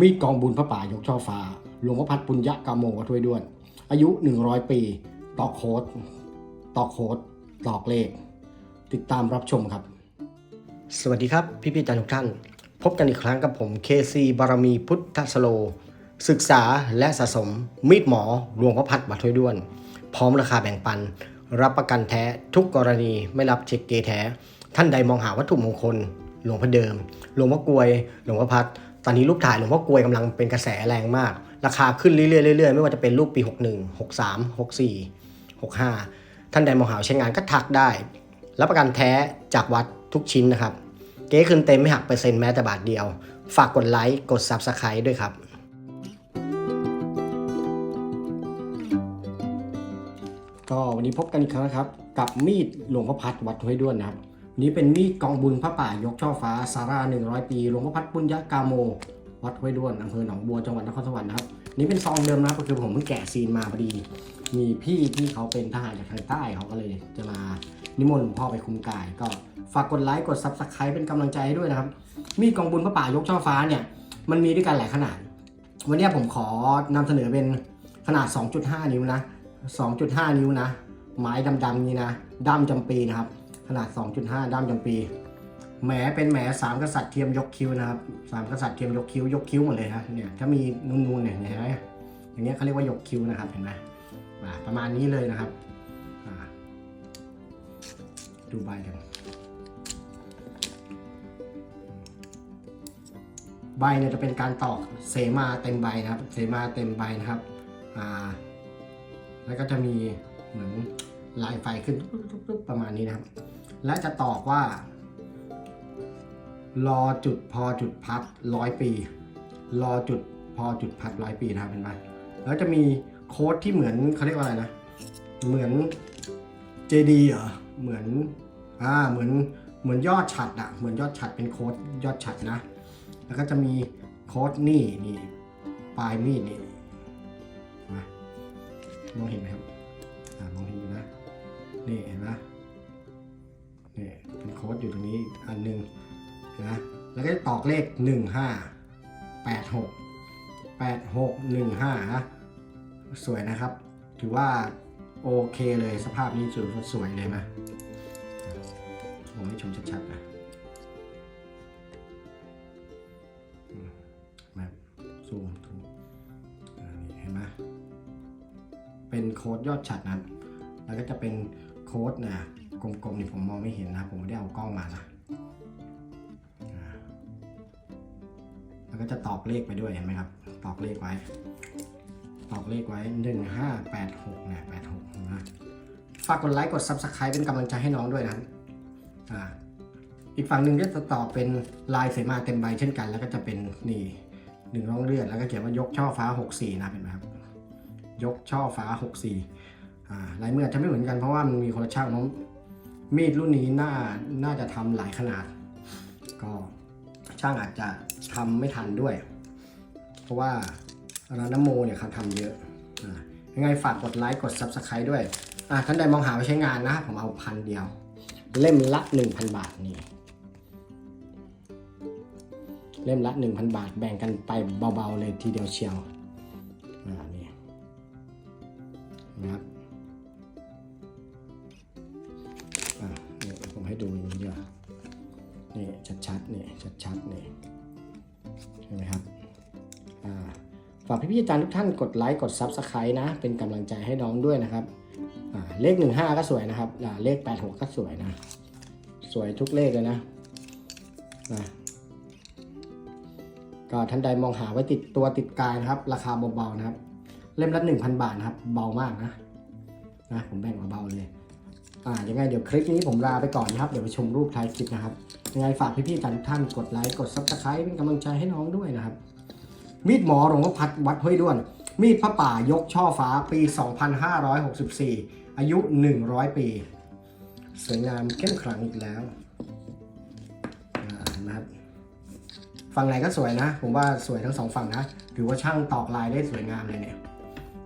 มีกองบุญพระป่ายกช่อฟ้า หลวงพ่อพัดปุญญะกามโมวัดห้วยด้วน อายุ 100 ปี ตอกโคดตอกโคดตอกเลข ติดตามรับชมครับ สวัสดีครับ พี่พี่อาจารย์ทุกท่าน พบกันอีกครั้งกับผม KC บารมีพุทธสโล ศึกษาและสะสม มีดหมอหลวงพ่อพัดวัดห้วยด้วน พร้อมราคาแบ่งปัน รับประกันแท้ทุกกรณีไม่รับเช็คเกแท้ ท่านใดมองหาวัตถุมงคล หลวงพ่อเดิม หลวงพ่อกลวย หลวงพ่อพัด ตอนนี้รูปถ่ายหลวงพ่อกลวยกำลังเป็นกระแสแรงมาก ราคาขึ้นเรื่อยๆเรื่อยๆไม่ว่าจะเป็นรูปปี 61 63 64 65 ท่านใดมองหาใช้งานก็ทักได้ รับประกันแท้จากวัดทุกชิ้นนะครับ เก๊คืนเต็มไม่หักเปอร์เซ็นต์แม้แต่บาทเดียว ฝากกดไลค์กด Subscribe ด้วยครับก็วันนี้พบกันอีกครั้งนะครับ กับมีดหลวงพ่อพัดวัดห้วยด้วนนะครับ นี้เป็นมีดกองบุญพระป่ายกช่อฟ้าสารา100 ปีหลวงพ่อพัดปุญญกาโม วัดห้วยด้วนอำเภอหนองบัวจังหวัดนครสวรรค์นะครับ นี่เป็นซองเดิมนะครับก็คือผมเพิ่งแกะซีนมาพอดี มีพี่ที่เขาเป็นทหารจากทางใต้เขาก็เลยจะมานิมนต์หลวงพ่อไปคุมกาย ก็ฝากกดไลค์กดซับสไครป์เป็นกำลังใจให้ด้วยนะครับ มีดกองบุญพระป่ายกช่อฟ้าเนี่ยมันมีด้วยกันหลายขนาด วันนี้ผมขอนำเสนอเป็นขนาด 2.5 นิ้วนะ 2.5 นิ้วนะ ไม้ดำๆนี้นะด้ามจำปีนะครับ นาด 2.5 ด้ามจำปี แหมเป็นแหมสามกษัตริย์เทียมยกคิ้วนะครับสามกษัตริย์เทียมยกคิ้วยกคิ้วหมดเลยนะเนี่ยถ้ามีนูนๆเนี่ยเห็นไหมอย่างเงี้ยเขาเรียกว่ายกคิ้วนะครับเห็นไหมอ่าประมาณนี้เลยนะครับอ่าดูใบกันใบเนี่ยจะเป็นการตอกเสมาเต็มใบนะครับ เสมาเต็มใบนะครับอ่าแล้วก็จะมีเหมือนลายไฟขึ้นตุ๊บๆๆประมาณนี้นะครับ และจะตอกว่า รอจุดพอจุดพัดร้อยปี รอจุดพอจุดพัดร้อยปีนะครับเห็นไหมแล้วจะมีโค้ดที่เหมือนเขาเรียกว่าอะไรนะ เหมือนเจดีเหรอ เหมือน อ่า เหมือน เหมือนยอดฉัดอะเหมือนยอดฉัดเป็นโค้ดยอดฉัดนะ แล้วก็จะมีโค้ดนี่นี่ปลายมีดนี่มามองเห็นไหมครับ อ่ามองเห็นอยู่นะ นี่เห็นไหม อันหนึ่งนะแล้วก็ตอกเลข 1 5 8 6 8 6 1 5นะสวยนะครับ ถือว่าโอเคเลยสภาพนี้สวยสวยเลยนะผมให้ชมชัดๆนะอืมมาซูมดูอ่านี่เห็นไหมเป็นโค้ดยอดฉัดนะแล้วก็จะเป็นโค้ดนะกลมๆนี่ผมมองไม่เห็นนะ ผมไม่ได้เอากล้องมานะ แล้วก็จะตอกเลขไปด้วยเห็นไหมครับ ตอกเลขไว้ ตอกเลขไว้หนึ่งห้าแปดหกเนี่ยแปดหกนะฝากกดไลค์กด subscribe เป็นกำลังใจให้น้องด้วยนะอ่าอีกฝั่งหนึ่งก็จะตอกเป็นลายเสมาเต็มใบเช่นกัน แล้วก็จะเป็นนี่หนึ่งร่องเลือดแล้วก็เขียนว่ายกช่อฟ้า 64 นะเห็นไหมครับยกช่อฟ้า 64อ่าลายมืออาจจะไม่เหมือนกันเพราะว่ามันมีคนละช่างน้องมีดรุ่นนี้น่าน่าจะทำหลายขนาด ก็ ช่างอาจจะทำไม่ทันด้วย เพราะว่าร้านน้ำโมเนี่ยเขาทำเยอะยังไงฝากกดไลค์กด Subscribe ด้วยอ่าท่านใดมองหาไว้ใช้งานนะ ผมเอาพันเดียว เล่มละ 1,000 บาทนี่เล่มละ 1,000 บาทแบ่งกันไปเบาๆเลยทีเดียวเชียวอ่านี่นะครับ ชัดๆนี่ชัดๆนี่เห็นไหมครับฝากพี่ๆอาจารย์ทุกท่านกดไลค์กด Subscribe นะ เป็นกำลังใจให้น้องด้วยนะครับเลข 15 ก็สวยนะครับเลข 86 ก็สวยนะ สวยทุกเลขเลยนะนะก็ท่านใดมองหาไว้ติดตัวติดกายนะครับ ราคาเบาๆนะครับ เล่มละ 1,000 บาทนะครับ เบามากนะนะผมแบ่งมาเบาเลย อ่ายังไงเดี๋ยวคลิปนี้ผมลาไปก่อนนะครับ เดี๋ยวไปชมรูปท้ายคลิปนะครับ ยังไงฝากพี่ๆทุกท่านกดไลค์ กดซับสไครป์เป็นกำลังใจให้น้องด้วยนะครับ มีดหมอหลวงพ่อพัดวัดห้วยด้วน มีดพระป่ายกช่อฟ้าปี 2564 อายุ 100 ปี สวยงามเข้มขลังอีกแล้วนะครับฝั่งไหนก็สวยนะ ผมว่าสวยทั้งสองฝั่งนะถือว่าช่างตอกลายได้สวยงามเลยเนี่ย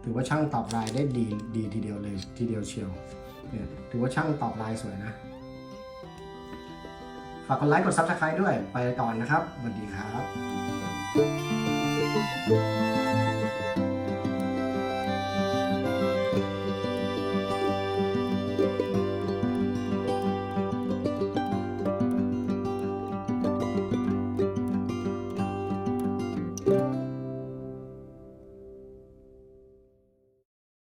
ถือว่าช่างตอกลายได้ดีดีทีเดียวเลยทีเดียวเชียว เนี่ยถือว่าช่างตอบลายสวยนะ ฝากกดไลค์กด Subscribe ด้วยไปก่อนนะครับสวัสดีครับ